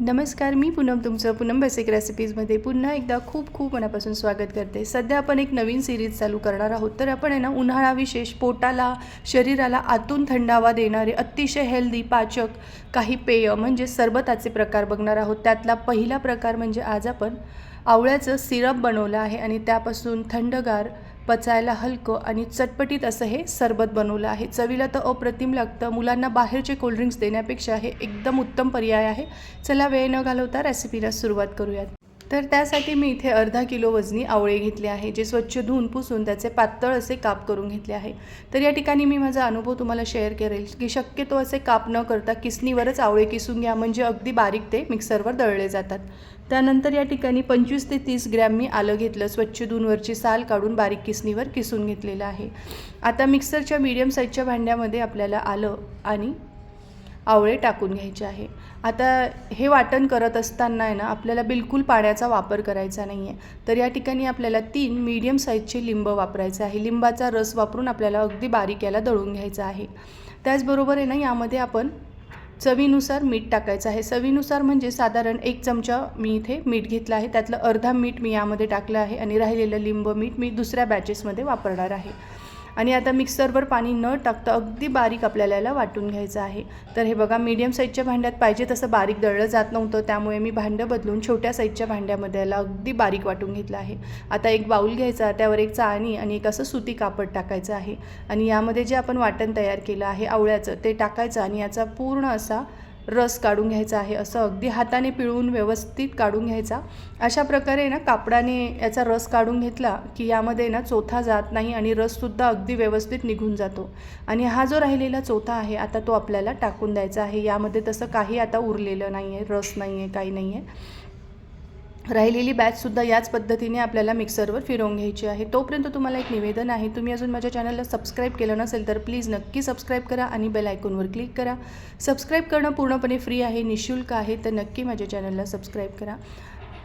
नमस्कार मी पूनम तुमचं पूनम बेसिक रेसिपीजमध्ये पुन्हा एकदा खूप खूप मनापासून स्वागत करते. सध्या आपण एक नवीन सिरीज चालू करणार आहोत. तर आपण आहे ना उन्हाळा विशेष पोटाला शरीराला आतून थंडावा देणारे अतिशय हेल्दी पाचक काही पेय म्हणजे सरबताचे प्रकार बघणार आहोत. त्यातला पहिला प्रकार म्हणजे आज आपण आवळ्याचं सिरप बनवलं आहे आणि त्यापासून थंडगार पचायला हलकं आणि चटपटीत असं हे सरबत बनवलं आहे. चवीला तर अप्रतिम लागतं. मुलांना बाहेरचे कोल्ड्रिंक्स देण्यापेक्षा हे एकदम उत्तम पर्याय आहे. चला वेळ न घालवता रेसिपीला सुरुवात करूयात. तर त्यासाठी मी इथे अर्धा किलो वजनी आवळे घेतले आहे जे स्वच्छ धुवून पुसून त्याचे पातळ असे काप करून घेतले आहे. तर या ठिकाणी मी माझा अनुभव तुम्हाला शेअर करेल की शक्यतो असे काप न करता किसनीवरच आवळे किसून घ्या म्हणजे अगदी बारीक ते मिक्सरवर दळले जातात. त्यानंतर या ठिकाणी पंचवीस ते तीस ग्रॅम मी आलं घेतलं स्वच्छ धुनवरची साल काढून बारीक किसणीवर किसून घेतलेलं आहे. आता मिक्सरच्या मीडियम साईजच्या भांड्यामध्ये आपल्याला आलं आणि आवळे टाकून घ्यायचे आहे. आता हे वाटण करत असताना आहे ना आपल्याला बिलकुल पाण्याचा वापर करायचा नाही आहे तर या ठिकाणी आपल्याला तीन मीडियम साईजचे लिंब वापरायचे आहे. लिंबाचा रस वापरून आपल्याला अगदी बारीक याला दळून घ्यायचा आहे. त्याचबरोबर आहे ना यामध्ये आपण चवीनुसार मीठ टाकायचं आहे. चवीनुसार म्हणजे साधारण एक चमचा मी इथे मीठ घेतलं आहे. त्यातलं अर्धा मीठ मी यामध्ये टाकलं आहे आणि राहिलेलं लिंब मीठ मी दुसऱ्या बॅचेसमध्ये वापरणार आहे. आणि आता मिक्सरवर पाणी न टाकता अगदी बारीक आपल्याला याला वाटून घ्यायचं आहे. तर हे बघा मीडियम साईजच्या भांड्यात पाहिजे तसं बारीक दळलं जात नव्हतं त्यामुळे मी भांडं बदलून छोट्या साईजच्या भांड्यामध्ये याला अगदी बारीक वाटून घेतलं आहे. आता एक बाऊल घ्यायचा त्यावर एक चाळणी आणि एक असं सुती कापड टाकायचं आहे. आणि यामध्ये जे आपण वाटण तयार केलं आहे आवळ्याचं ते टाकायचं आणि याचा पूर्ण असा रस काढून घ्यायचा आहे असं अगदी हाताने पिळवून व्यवस्थित काढून घ्यायचा. अशा प्रकारे ना कापडाने याचा रस काढून घेतला की यामध्ये ना चोथा जात नाही आणि रससुद्धा अगदी व्यवस्थित निघून जातो. आणि हा जो राहिलेला चोथा आहे आता तो आपल्याला टाकून द्यायचा आहे. यामध्ये तसं काही आता उरलेलं नाही आहे रस नाही आहे काही नाही आहे राहिलेली बॅचसुद्धा याच पद्धतीने आपल्याला मिक्सरवर फिरवून घ्यायची आहे. तोपर्यंत तुम्हाला एक निवेदन आहे. तुम्ही अजून माझ्या चॅनलला सबस्क्राईब केलं नसेल तर प्लीज नक्की सबस्क्राईब करा आणि बेल आयकॉनवर क्लिक करा. सबस्क्राईब करणं पूर्णपणे फ्री आहे निशुल्क आहे तर नक्की माझ्या चॅनलला सबस्क्राईब करा.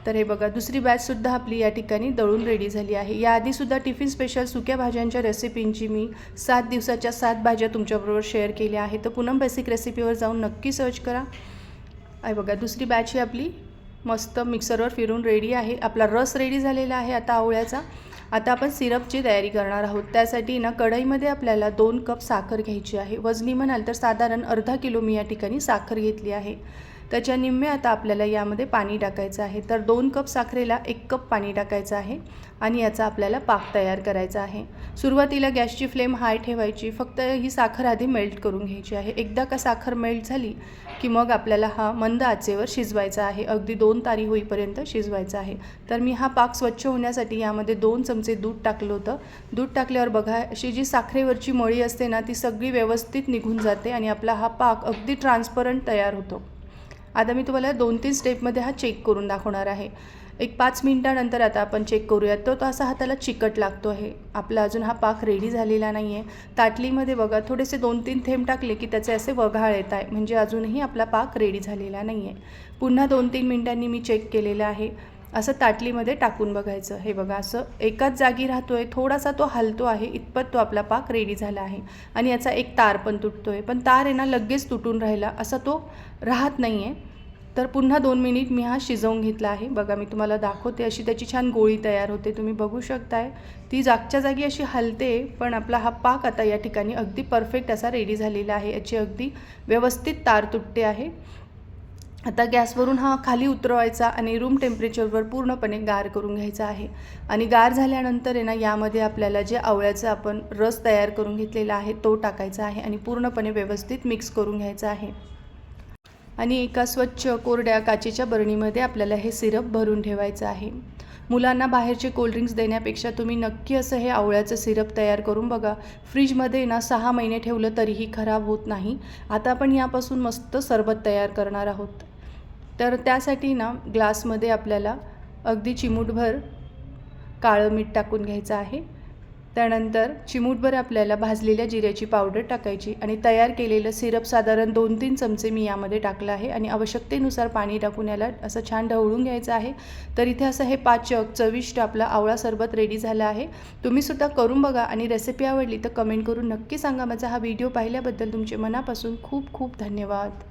तर हे बघा दुसरी बॅचसुद्धा आपली या ठिकाणी दळून रेडी झाली आहे. याआधीसुद्धा टिफिन स्पेशल सुक्या भाज्यांच्या रेसिपींची मी सात दिवसाच्या सात भाज्या तुमच्याबरोबर शेअर केल्या आहेत. तर पूनम बेसिक रेसिपीवर जाऊन नक्की सर्च करा. आहे बघा दुसरी बॅच ही आपली मस्त मिक्सरवर फिरून रेडी आहे. आपला रस रेडी झालेला आहे आता आवळ्याचा. आता आपण सिरपची तयारी करणार आहोत. त्यासाठी ना कढईमध्ये आपल्याला दोन कप साखर घ्यायची आहे. वजनी म्हणाल तर साधारण अर्धा किलो मी या ठिकाणी साखर घेतली आहे. त्याच्या निम्मे आता आपल्याला यामध्ये पाणी टाकायचं आहे तर दोन कप साखरेला एक कप पाणी टाकायचं आहे आणि याचा आपल्याला पाक तयार करायचा आहे. सुरुवातीला गॅसची फ्लेम हाय ठेवायची फक्त ही साखर आधी मेल्ट करून घ्यायची आहे. एकदा का साखर मेल्ट झाली की मग आपल्याला हा मंद आचेवर शिजवायचा आहे. अगदी दोन तारी होईपर्यंत शिजवायचा आहे. तर मी हा पाक स्वच्छ होण्यासाठी यामध्ये दोन चमचे दूध टाकलं होतं. दूध टाकल्यावर बघा अशी जी साखरेवरची मळी असते ना ती सगळी व्यवस्थित निघून जाते आणि आपला हा पाक अगदी ट्रान्सपरंट तयार होतो. आता मी तुम्हाला दोन तीन स्टेपमध्ये हा चेक करून दाखवणार आहे. एक पाच मिनटानंतर आता आपण चेक करूयात. तो तो असा हाताला चिकट लागतो आहे. आपला अजून हा पाक रेडी झालेला नाही आहे ताटलीमध्ये बघा थोडेसे दोन तीन थेंब टाकले की त्याचे असे वघाळ येत आहे. म्हणजे अजूनही आपला पाक रेडी झालेला नाही आहे पुन्हा दोन तीन मिनटांनी मी चेक केलेलं आहे. असं ताटलीमध्ये टाकून बघायचं. हे बघा असं एकाच जागी राहतो आहे थोडासा तो हलतो आहे इतपत तो आपला पाक रेडी झाला आहे. आणि याचा एक तार पण तुटतो आहे पण तार आहे ना लगेच तुटून राहिला. असा तो राहत नाही आहे तर पुन्हा दोन मिनिट मी हा शिजवून घेतला आहे. बघा मी तुम्हाला दाखवते. अशी त्याची छान गोळी तयार होते. तुम्ही बघू शकताय. ती जागच्या जागी अशी हलते पण आपला हा पाक आता या ठिकाणी अगदी परफेक्ट असा रेडी झालेला आहे. याची अगदी व्यवस्थित तार तुटते आहे. आता गॅसवरून हा खाली उतरवायचा आणि रूम टेम्परेचरवर पूर्णपणे गार करून घ्यायचा आहे. आणि गार झाल्यानंतर आहे ना यामध्ये आपल्याला जे आवळ्याचा आपण रस तयार करून घेतलेला आहे तो टाकायचा आहे आणि पूर्णपणे व्यवस्थित मिक्स करून घ्यायचा आहे. आणि एका स्वच्छ कोरड्या काचेच्या बरणीमध्ये आपल्याला हे सिरप भरून ठेवायचं आहे. मुलांना बाहेरचे कोल्ड्रिंक्स देण्यापेक्षा तुम्ही नक्की असं हे आवळ्याचं सिरप तयार करून बघा. फ्रीजमध्ये ना सहा महिने ठेवलं तरीही खराब होत नाही. आता आपण यापासून मस्त सरबत तयार करणार आहोत. तर त्यासाठी ना ग्लासमध्ये आपल्याला अगदी चिमूटभर काळं मीठ टाकून घ्यायचं आहे. त्यानंतर चिमूटभर आपल्याला भाजलेल्या जिऱ्याची पावडर टाकायची आणि तयार केलेलं सिरप साधारण दोन तीन चमचे मी यामध्ये टाकलं आहे आणि आवश्यकतेनुसार पाणी टाकून याला असं छान ढवळून घ्यायचं आहे. तर इथे असं हे पाचक चविष्ट आपला आवळा सरबत रेडी झालं आहे. तुम्हीसुद्धा करून बघा आणि रेसिपी आवडली तर कमेंट करून नक्की सांगा. माझा हा व्हिडिओ पाहिल्याबद्दल तुमचे मनापासून खूप खूप धन्यवाद.